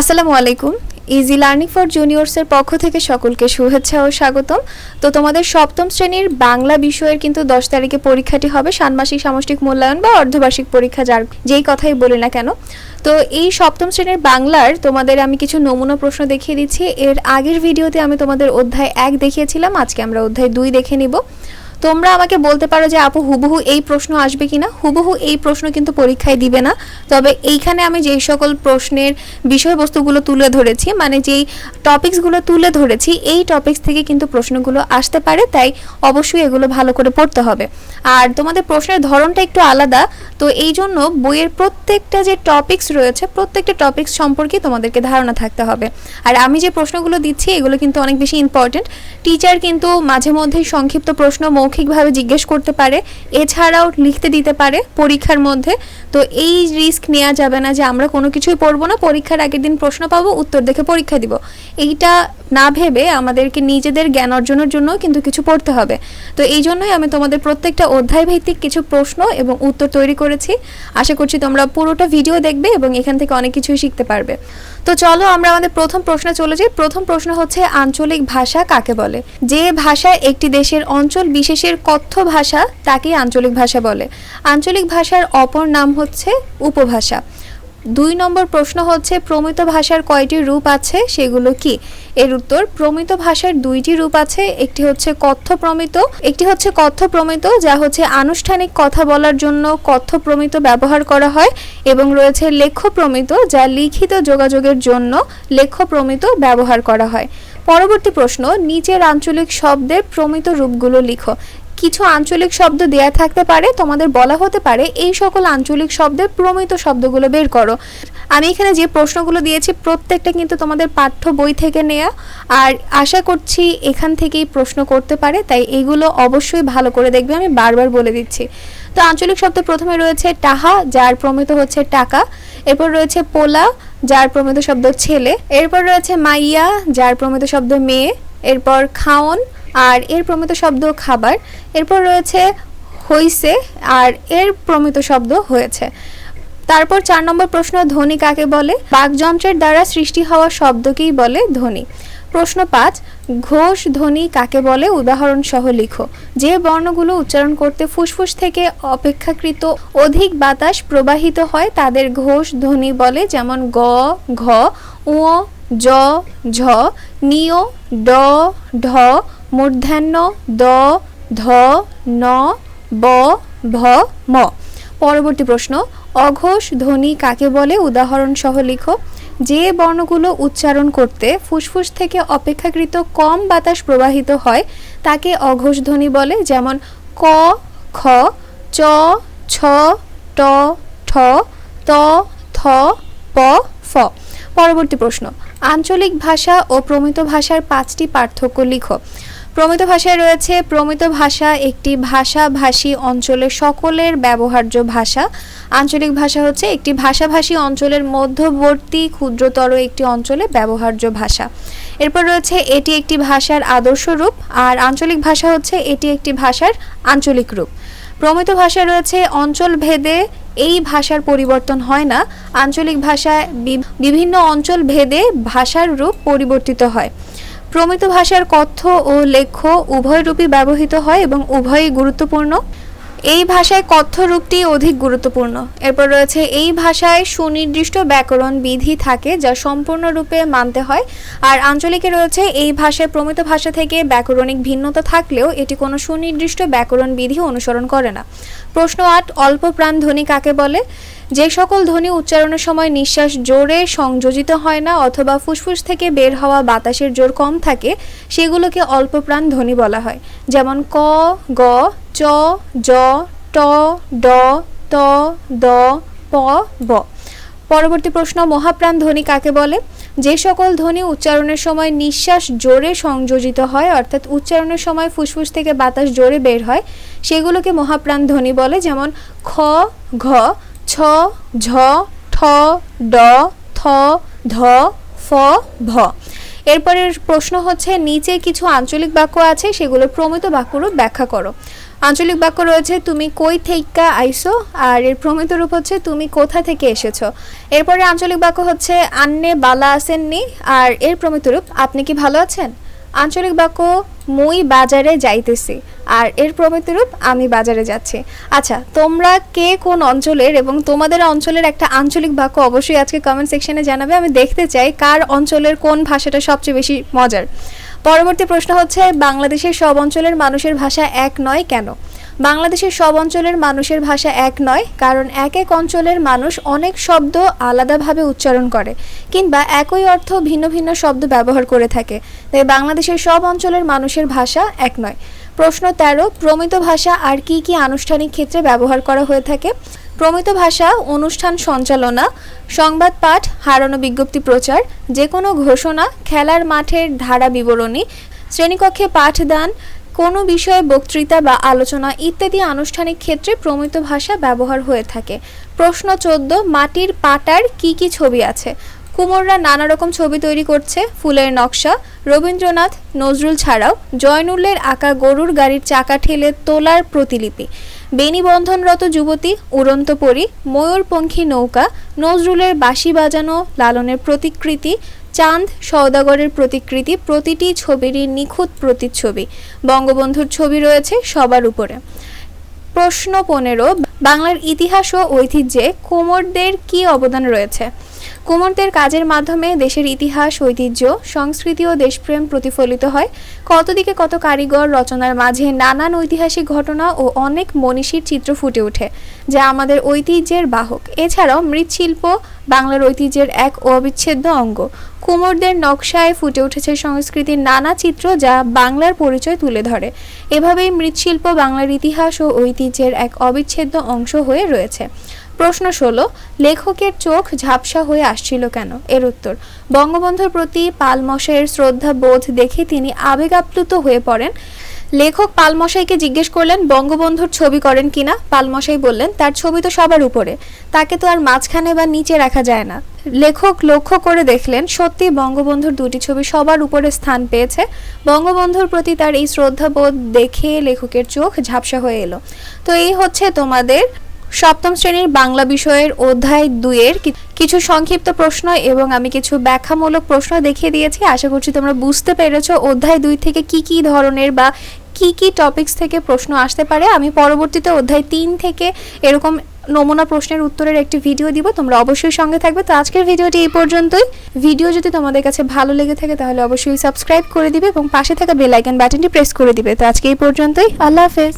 আসসালামু আলাইকুম। Easy learning for জুনিয়র্সের পক্ষ থেকে সকলকে শুভেচ্ছা ও স্বাগতম। তো তোমাদের সপ্তম শ্রেণির বাংলা বিষয়ের কিন্তু দশ তারিখে পরীক্ষাটি হবে ষান্মাসিক সামষ্টিক মূল্যায়ন বা অর্ধবার্ষিক পরীক্ষা, যার যেই কথাই বলি না কেন। তো এই সপ্তম শ্রেণির বাংলার তোমাদের আমি কিছু নমুনা প্রশ্ন দেখিয়ে দিচ্ছি। এর আগের ভিডিওতে আমি তোমাদের অধ্যায় এক দেখিয়েছিলাম, আজকে আমরা অধ্যায় দুই দেখে নিব। তোমরা আমাকে বলতে পারো যে আপু হুবহু এই প্রশ্ন আসবে কিনা? হুবহু এই প্রশ্ন কিন্তু পরীক্ষায় দিবে না। তবে এইখানে আমি যেই সকল প্রশ্নের বিষয়বস্তুগুলো তুলে ধরেছি মানে যেই টপিকসগুলো তুলে ধরেছি, এই টপিকস থেকে কিন্তু প্রশ্নগুলো আসতে পারে, তাই অবশ্যই এগুলো ভালো করে পড়তে হবে। আর তোমাদের প্রশ্নের ধরনটা একটু আলাদা, তো এই জন্য বইয়ের প্রত্যেকটা যে টপিকস রয়েছে, প্রত্যেকটা টপিকস সম্পর্কে তোমাদেরকে ধারণা থাকতে হবে। আর আমি যে প্রশ্নগুলো দিচ্ছি, এগুলো কিন্তু অনেক বেশি ইম্পর্টেন্ট টিচার কিন্তু মাঝে মধ্যেই সংক্ষিপ্ত প্রশ্ন মৌখিকভাবে জিজ্ঞেস করতে পারে, এছাড়াও লিখতে দিতে পারে পরীক্ষার মধ্যে। তো এই রিস্ক নেওয়া যাবে না যে আমরা কোনো কিছুই পড়ব না, পরীক্ষার আগের দিন প্রশ্ন পাবো, উত্তর দেখে পরীক্ষা দিব। এইটা না ভেবে আমাদেরকে নিজেদের জ্ঞান অর্জনের জন্য কিন্তু কিছু পড়তে হবে। তো এই জন্যই আমি তোমাদের প্রত্যেকটা অধ্যায় ভিত্তিক কিছু প্রশ্ন এবং উত্তর তৈরি করেছি। আশা করছি তোমরা পুরোটা ভিডিও দেখবে এবং এখান থেকে অনেক কিছুই শিখতে পারবে। তো চলো আমরা আমাদের প্রথম প্রশ্নে চলে যাই। প্রথম প্রশ্ন হচ্ছে, আঞ্চলিক ভাষা কাকে বলে? যে ভাষা একটি দেশের অঞ্চল বিশেষের কথ্য ভাষা তাকেই আঞ্চলিক ভাষা বলে। আঞ্চলিক ভাষার অপর নাম হচ্ছে উপভাষা। দুই নম্বর প্রশ্ন হচ্ছে, প্রমিত ভাষার কয়টি রূপ আছে? সেগুলো কি? এর উত্তর, প্রমিত ভাষার দুইটি রূপ আছে। একটি হচ্ছে কথ্য প্রমিত, একটি হচ্ছে কথ্য প্রমিত, যা হচ্ছে আনুষ্ঠানিক কথা বলার জন্য কথ্য প্রমিত ব্যবহার করা হয়, এবং রয়েছে লেখ্য প্রমিত, যা লিখিত যোগাযোগের জন্য লেখ্য প্রমিত ব্যবহার করা হয়। পরবর্তী প্রশ্ন নিচের আঞ্চলিক শব্দের প্রমিত রূপগুলো লিখো। কিছু আঞ্চলিক শব্দ দেয়া থাকতে পারে, তোমাদের বলা হতে পারে এই সকল আঞ্চলিক শব্দের প্রমিত শব্দগুলো বের করো। আমি এখানে যে প্রশ্নগুলো দিয়েছি, প্রত্যেকটা কিন্তু তোমাদের পাঠ্য বই থেকে নেয়া। আর আশা করছি এখান থেকেই প্রশ্ন করতে পারে, তাই এগুলো অবশ্যই ভালো করে দেখবে, আমি বারবার বলে দিচ্ছি। তো আঞ্চলিক শব্দ প্রথমে রয়েছে টাহা, যার প্রমিত হচ্ছে টাকা। এরপর রয়েছে পোলা, যার প্রমিত শব্দ ছেলে। এরপর রয়েছে মাইয়া, যার প্রমিত শব্দ মেয়ে। এরপর খাওন আর এর প্রমিত শব্দ খাবার। এরপর রয়েছে হইছে আর এর প্রমিত শব্দ হয়েছে। তারপর চার নম্বর প্রশ্ন, ধ্বনি কাকে বলে? বাকযন্ত্রের দ্বারা সৃষ্টি হওয়া শব্দকেই বলে ধ্বনি। প্রশ্ন পাঁচ, ঘোষ ধ্বনি কাকে বলে? উদাহরণ সহ লিখো। যে বর্ণগুলো উচ্চারণ করতে ফুসফুস থেকে অপেক্ষাকৃত অধিক বাতাস প্রবাহিত হয়, তাদের ঘোষ ধ্বনি বলে, যেমন গ, ঘ উ জ ঝ নিয় ড ঢ মূর্ধান্য, দ, ধ, ন, ব, ভ, ম। পরবর্তী প্রশ্ন, অঘোষ ধ্বনি কাকে বলে? উদাহরণ সহ লিখো। যে বর্ণগুলো উচ্চারণ করতে ফুসফুস থেকে অপেক্ষাকৃত কম বাতাস প্রবাহিত হয়, তাকে অঘোষ ধ্বনি বলে, যেমন ক, খ, চ, ছ, ট, ঠ, ত, থ, প, ফ। পরবর্তী প্রশ্ন, আঞ্চলিক ভাষা ও প্রমিত ভাষার পাঁচটি পার্থক্য লিখো। প্রমিত ভাষায় রয়েছে, প্রমিত ভাষা একটি ভাষা ভাষী অঞ্চলের সকলের ব্যবহার্য ভাষা। আঞ্চলিক ভাষা হচ্ছে একটি ভাষাভাষী অঞ্চলের মধ্যবর্তী ক্ষুদ্রতর একটি অঞ্চলে ব্যবহার্য ভাষা। এরপর রয়েছে, এটি একটি ভাষার আদর্শ রূপ, আর আঞ্চলিক ভাষা হচ্ছে এটি একটি ভাষার আঞ্চলিক রূপ। প্রমিত ভাষা রয়েছে, অঞ্চল ভেদে এই ভাষার পরিবর্তন হয় না। আঞ্চলিক ভাষায় বিভিন্ন অঞ্চল ভেদে ভাষার রূপ পরিবর্তিত হয়। প্রমিত ভাষার কথ্য ও লেখ্য উভয় রূপই ব্যবহৃত হয় এবং উভয়ই গুরুত্বপূর্ণ। এই ভাষায় কথ্য রূপটি অধিক গুরুত্বপূর্ণ। এরপর রয়েছে, এই ভাষায় সুনির্দিষ্ট ব্যাকরণ বিধি থাকে যা সম্পূর্ণরূপে মানতে হয়। আর আঞ্চলিকে রয়েছে, এই ভাষায় প্রমিত ভাষা থেকে ব্যাকরণিক ভিন্নতা থাকলেও এটি কোনো সুনির্দিষ্ট ব্যাকরণ বিধি অনুসরণ করে না। প্রশ্ন আট, অল্প প্রাণ ধ্বনি কাকে বলে? যে সকল ধ্বনি উচ্চারণের সময় নিঃশ্বাস জোরে সংযোজিত হয় না অথবা ফুসফুস থেকে বের হওয়া বাতাসের জোর কম থাকে, সেগুলোকে অল্প প্রাণ ধ্বনি বলা হয়। যেমন ক, গ চ, জ, ট, ড, ত, দ, প, ব। পরবর্তী প্রশ্ন, মহাপ্রাণ ধ্বনি কাকে বলে? যে সকল ধ্বনি উচ্চারণের সময় নিঃশ্বাস জোরে সংযোজিত হয়, অর্থাৎ উচ্চারণের সময় ফুসফুস থেকে বাতাস জোরে বের হয়, সেগুলোকে মহাপ্রাণ ধ্বনি বলে, যেমন খ, ঘ, ছ, ঝ, ঠ, ড, থ, ধ, ফ, ভ। এরপরের প্রশ্ন হচ্ছে, নিচে কিছু আঞ্চলিক বাক্য আছে সেগুলো প্রমিত বাক্যরূপ ব্যাখ্যা করো। আঞ্চলিক বাক্য রয়েছে, তুমি কই থেইকা আইসো? আর এর প্রমিত রূপ হচ্ছে, তুমি কোথা থেকে এসেছ? এরপরে আঞ্চলিক বাক্য হচ্ছে, আন্নে বালা আসেননি? আর এর প্রমিত রূপ, আপনি কি ভালো আছেন? আঞ্চলিক বাক্য, মুই বাজারে যাইতেছি। আর এর প্রমিত রূপ, আমি বাজারে যাচ্ছি। আচ্ছা তোমরা কে কোন অঞ্চলের এবং তোমাদের অঞ্চলের একটা আঞ্চলিক বাক্য অবশ্যই আজকে কমেন্ট সেকশনে জানাবে। আমি দেখতে চাই কার অঞ্চলের কোন ভাষাটা সবচেয়ে বেশি মজার। পরবর্তী প্রশ্ন হচ্ছে, বাংলাদেশের সব অঞ্চলের মানুষের ভাষা এক নয় কেন? বাংলাদেশের সব অঞ্চলের মানুষের ভাষা এক নয়, কারণ এক এক অঞ্চলের মানুষ অনেক শব্দ আলাদাভাবে উচ্চারণ করে, কিংবা একই অর্থ ভিন্ন ভিন্ন শব্দ ব্যবহার করে থাকে। তাই বাংলাদেশের সব অঞ্চলের মানুষের ভাষা এক নয়। প্রশ্ন তেরো, প্রমিত ভাষা আর কি কি আনুষ্ঠানিক ক্ষেত্রে ব্যবহার করা হয়ে থাকে? প্রমিত ভাষা, অনুষ্ঠান সঞ্চালনা, সংবাদ পাঠ, হারানো বিজ্ঞপ্তি প্রচার যে কোনো ঘোষণা, খেলার মাঠের ধারা বিবরণী, শ্রেণীকক্ষে পাঠদান, কোনো বিষয়ে বক্তৃতা বা আলোচনা ইত্যাদি আনুষ্ঠানিক ক্ষেত্রে প্রমিত ভাষা ব্যবহার হয়ে থাকে। প্রশ্ন চোদ্দ, মাটির পাটার কি কি ছবি আছে? কুমোররা নানা রকম ছবি তৈরি করছে, ফুলের নকশা। রবীন্দ্রনাথ, নজরুল ছাড়াও জয়নুলের আঁকা গরুর গাড়ির চাকা ঠেলে তোলার প্রতিলিপি। বেনিবন্ধনরত যুবতী, উড়ন্ত পরী, ময়ূরপঙ্খী নৌকা, নজরুলের বাঁশি বাজানো, লালনের প্রতিকৃতি, চাঁদ, সওদাগরের প্রতিকৃতি প্রতিটি ছবিরই নিখুঁত প্রতিচ্ছবি। বঙ্গবন্ধুর ছবি রয়েছে সবার উপরে। প্রশ্ন পনেরো, বাংলার ইতিহাস ও ঐতিহ্যে কুমোরদের কি অবদান রয়েছে? কুমোরদের কাজের মাধ্যমে দেশের ইতিহাস, ঐতিহ্য, সংস্কৃতি ও দেশপ্রেম প্রতিফলিত হয়। কত দিকে কত কারিগর রচনার মাঝে নানান ঐতিহাসিক ঘটনা ও অনেক মনীষীর চিত্র ফুটে ওঠে, যা আমাদের ঐতিহ্যের বাহক। এছাড়াও মৃৎশিল্প বাংলার ঐতিহ্যের এক অবিচ্ছেদ্য অঙ্গ। কুমোরদের নকশায় ফুটে উঠেছে সংস্কৃতির নানা চিত্র যা বাংলার পরিচয় তুলে ধরে। এভাবেই মৃৎশিল্প বাংলার ইতিহাস ও ঐতিহ্যের এক অবিচ্ছেদ্য অংশ হয়ে রয়েছে। প্রশ্ন ষোলো, লেখকের চোখ ঝাপসা হয়ে আসছিল কেন? এর উত্তর, বঙ্গবন্ধুর প্রতি পালমশাইয়ের শ্রদ্ধা বোধ দেখে তিনি আবেগাপ্লুত হয়ে পড়েন। লেখক পালমশাইকে জিজ্ঞেস করলেন, বঙ্গবন্ধুর ছবি করেন কিনা পালমশাই বললেন, তার ছবি তো সবার উপরে। তাকে তো আর মাঝখানে বা নিচে রাখা যায় না। লেখক লক্ষ্য করে দেখলেন, সত্যি বঙ্গবন্ধুর দুটি ছবি সবার উপরে স্থান পেয়েছে। বঙ্গবন্ধুর প্রতি তার এই শ্রদ্ধাবোধ দেখে লেখকের চোখ ঝাপসা হয়ে এলো। তো এই হচ্ছে তোমাদের সপ্তম শ্রেণির বাংলা বিষয়ের অধ্যায় দুইয়ের কিছু সংক্ষিপ্ত প্রশ্ন এবং আমি কিছু ব্যাখ্যামূলক প্রশ্ন দেখিয়ে দিয়েছি। আশা করছি তোমরা বুঝতে পেরেছ অধ্যায় দুই থেকে কি কি ধরনের বা কি কি টপিকস থেকে প্রশ্ন আসতে পারে। আমি পরবর্তীতে অধ্যায় তিন থেকে এরকম নমুনা প্রশ্নের উত্তরের একটি ভিডিও দিব। তোমরা অবশ্যই সঙ্গে থাকবে। তো আজকের ভিডিওটি এই পর্যন্তই। ভিডিও যদি তোমাদের কাছে ভালো লেগে থাকে তাহলে অবশ্যই সাবস্ক্রাইব করে দিবে এবং পাশে থাকা বেল বাটনটি প্রেস করে দিবে। তো আজকে এই পর্যন্তই। আল্লাহ হাফেজ।